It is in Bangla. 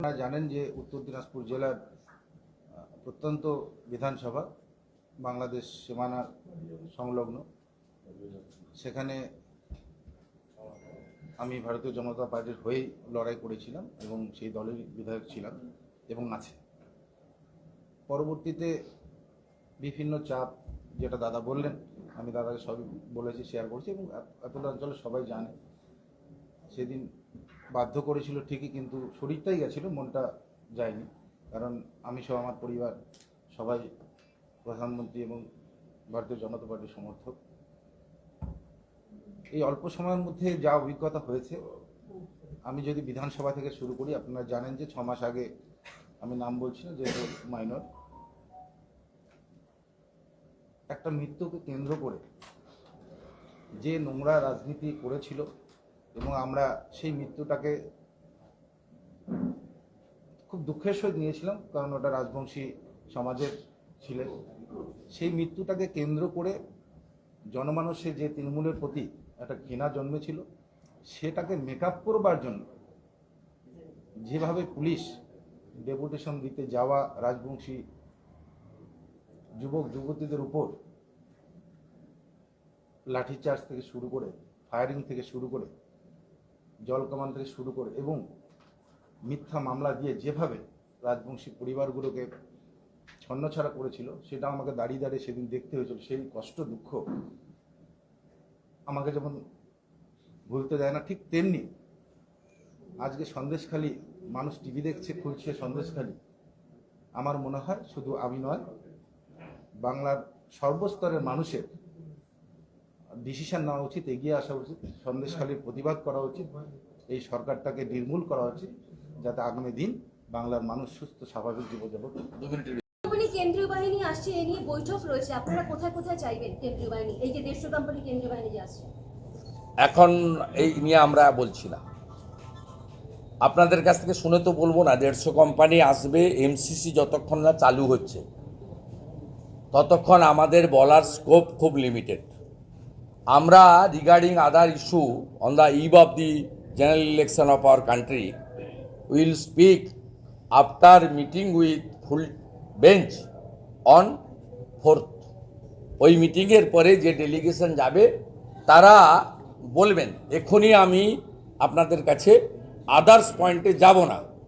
আপনারা জানেন যে উত্তর দিনাজপুর জেলার প্রত্যন্ত বিধানসভা, বাংলাদেশ সীমানার সংলগ্ন। সেখানে আমি ভারতীয় জনতা পার্টির হয়েই লড়াই করেছিলাম এবং সেই দলের বিধায়ক ছিলাম এবং আছে। পরবর্তীতে বিভিন্ন চাপ, যেটা দাদা বললেন, আমি দাদাকে সবই বলেছি শেয়ার করছি এবং এতটা অঞ্চলে সবাই জানে। সেদিন বাধ্য করেছিল ঠিকই, কিন্তু শরীরটাই গেছিল, মনটা যায়নি। কারণ আমি সহ আমার পরিবার সবাই প্রধানমন্ত্রী এবং ভারতীয় জনতা পার্টির সমর্থক। এই অল্প সময়ের মধ্যে যা অভিজ্ঞতা হয়েছে, আমি যদি বিধানসভা থেকে শুরু করি, আপনারা জানেন যে ছ মাস আগে আমি নাম বলছি না, যেহেতু মাইনর। একটা মৃত্যুকে কেন্দ্র করে যে নোংরা রাজনীতি করেছিল এবং আমরা সেই মৃত্যুটাকে খুব দুঃখের সহিত নিয়েছিলাম, কারণ ওটা রাজবংশী সমাজের ছিলেন সেই মৃত্যুটাকে কেন্দ্র করে জনমানুষের যে তৃণমূলের প্রতি একটা ঘৃণা জন্মেছিল, সেটাকে মেকআপ করবার জন্য যেভাবে পুলিশ ডেপুটেশন দিতে যাওয়া রাজবংশী যুবক, যুবতীদের উপর লাঠিচার্জ থেকে শুরু করে ফায়ারিং থেকে শুরু করে জল কামান থেকে শুরু করে এবং মিথ্যা মামলা দিয়ে যেভাবে রাজবংশী পরিবারগুলোকে ছন্নছাড়া করেছিল সেটা আমাকে দাঁড়িয়ে দাঁড়িয়ে সেদিন দেখতে হয়েছিল। সেই কষ্ট, দুঃখ আমাকে যেমন ভুলতে দেয় না, ঠিক তেমনি আজকে সন্দেশখালি মানুষ টিভি দেখছে, খুলছে সন্দেশখালি। আমার মনে হয় শুধু আমি নয়, বাংলার সর্বস্তরের মানুষের ডিসিশন নেওয়া উচিত এগিয়ে আসা উচিত সন্দেশখালির প্রতিবাদ করা উচিত এই সরকারটাকে নির্মূল করা উচিত যাতে আগামী দিন বাংলার মানুষ সুস্থ স্বাভাবিক জীবনযাপন কেন্দ্রীয় বাহিনী আসছে এ নিয়ে বৈঠক রয়েছে। আপনারা কোথায় কোথায় চাইবেন কেন্দ্রীয় বাহিনী? এই যে দেড়শো কোম্পানি কেন্দ্রীয় বাহিনী আসছে। এখন এই নিয়ে আমরা বলছি না। আপনাদের কাছ থেকে শুনে তো বলব না দেড়শো কোম্পানি আসবে এমসিসি যতক্ষণ না চালু হচ্ছে ততক্ষণ আমাদের বলার স্কোপ খুব লিমিটেড আমরা regarding other issue on the eve of the general election of our country will speak after meeting with full bench on fourth ওই মিটিংয়ের পরে যে ডেলিগেশন যাবে, তারা বলবেন, এক্ষুনি আমি আপনাদের কাছে আদার্স পয়েন্টে যাব না।